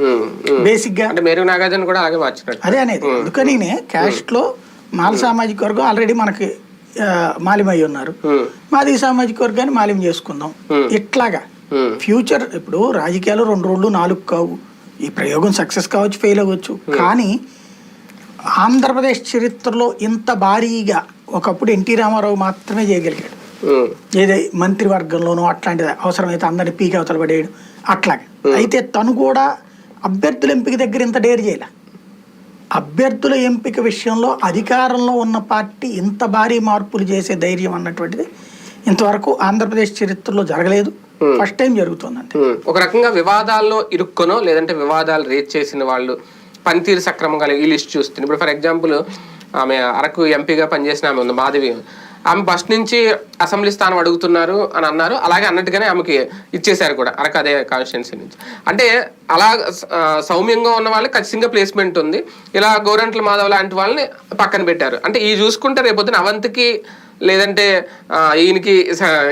ఉమ్. బేసిక్గా అంటే మేరు నాగార్జున కూడా అలాగే మార్చినట్టు. అదే అనేది అందుకని క్యాస్ట్లో మాల సామాజిక వర్గం ఆల్రెడీ మనకి మాలిమై ఉన్నారు. మాది సామాజిక వర్గాన్ని మాలిం చేసుకుందాం. ఇట్లాగా. ఫ్యూచర్ ఇప్పుడు రాజకీయాలు రెండు రోజులు నాలుగు కావు. ఈ ప్రయోగం సక్సెస్ కావచ్చు ఫెయిల్ అవ్వచ్చు. కానీ ఆంధ్రప్రదేశ్ చరిత్రలో ఇంత భారీగా ఒకప్పుడు ఎన్టీ రామారావు మాత్రమే చేయగలిగాడు. ఏదే మంత్రివర్గంలోనూ అట్లాంటిది అవసరమైతే అందరిని పీకి అవతల పడేయడం అట్లాగే. అయితే తను కూడా అభ్యర్థుల ఎంపిక దగ్గర ఇంత డేర్ చేయలే. అభ్యర్థుల ఎంపిక విషయంలో అధికారంలో ఉన్న పార్టీ ఇంత భారీ మార్పులు చేసే ధైర్యం అన్నటువంటిది ఇంతవరకు ఆంధ్రప్రదేశ్ చరిత్రలో జరగలేదు. ఫస్ట్ టైం జరుగుతుందండి. ఒక రకంగా వివాదాల్లో ఇరుక్కునో లేదంటే వివాదాలు రేట్ చేసిన వాళ్ళు పనితీరు సక్రమంగా. ఈ లిస్ట్ చూస్తుంది ఇప్పుడు ఫర్ ఎగ్జాంపుల్ ఆమె అరకు ఎంపీగా పనిచేసిన ఆమె ఉంది మాధవి. ఆమె ఫస్ట్ నుంచి అసెంబ్లీ స్థానం అడుగుతున్నారు అని అన్నారు. అలాగే అన్నట్టుగానే ఆమెకి ఇచ్చేశారు కూడా అరకు అదే కాన్స్టిట్యున్సీ నుంచి. అంటే అలా సౌమ్యంగా ఉన్న వాళ్ళకి ఖచ్చితంగా ప్లేస్మెంట్ ఉంది. ఇలా గోరంట్ల మాధవ్ లాంటి వాళ్ళని పక్కన పెట్టారు. అంటే ఈ చూసుకుంటే రేపొద్దున అవంతికి లేదంటే ఈయనకి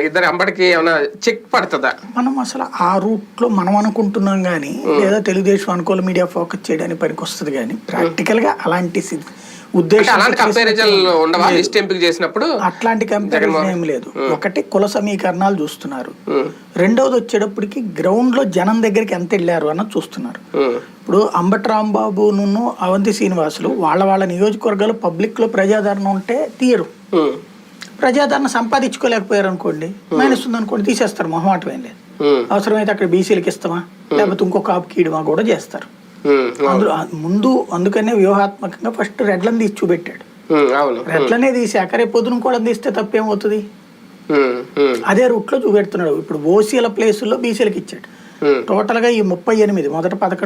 ఇద్దరు అంబడికి ఏమైనా చెక్ పడుతుందా? మనం అసలు ఆ రూట్లో మనం అనుకుంటున్నాం కానీ లేదా తెలుగుదేశం అనుకూల మీడియా ఫోకస్ చేయడానికి పనికి వస్తుంది కానీ ప్రాక్టికల్గా అలాంటి ఉద్దేశం అలాంటి కంపారిజన్ ఉండవా? లిస్ట్ ఎంపిక చేసినప్పుడు? అట్లాంటి కంపారిజన్ ఏం లేదు. ఒకటి కుల సమీకరణాలు చూస్తున్నారు. ఉమ్, రెండవది వచ్చేటప్పటికి గ్రౌండ్లో జనం దగ్గరికి ఎంత వెళ్ళారు అన్నది చూస్తున్నారు. ఉమ్, ఇప్పుడు అంబటి రాంబాబును అవంతి శ్రీనివాసులు వాళ్ళ వాళ్ళ నియోజకవర్గాలు పబ్లిక్లో ప్రజాదరణ ఉంటే తీయరు. ప్రజాదరణ సంపాదించుకోలేకపోయారు అనుకోండి మైనస్ ఉంది అనుకోండి తీసేస్తారు. మొహమాటం ఏం లేదు. అవసరమైతే అక్కడ బీసీలకి ఇస్తామా? లేకపోతే ఇంకో కాపు కీయడమా కూడా చేస్తారు. అందులో ముందు అందుకనే వ్యూహాత్మకంగా ఫస్ట్ రెడ్లను తీసి చూపెట్టాడు. ఉమ్, అవును. రెడ్లనే తీసాక రేపు పొద్దున కూడా తీస్తే తప్పేమవుతుంది? అదే రూట్లో చూపెడుతున్నాడు. ఇప్పుడు ఓసీల ప్లేసుల్లో బీసీలకు ఇచ్చాడు. టోటల్గా ఈ ముప్పై ఎనిమిది మొదట పథకం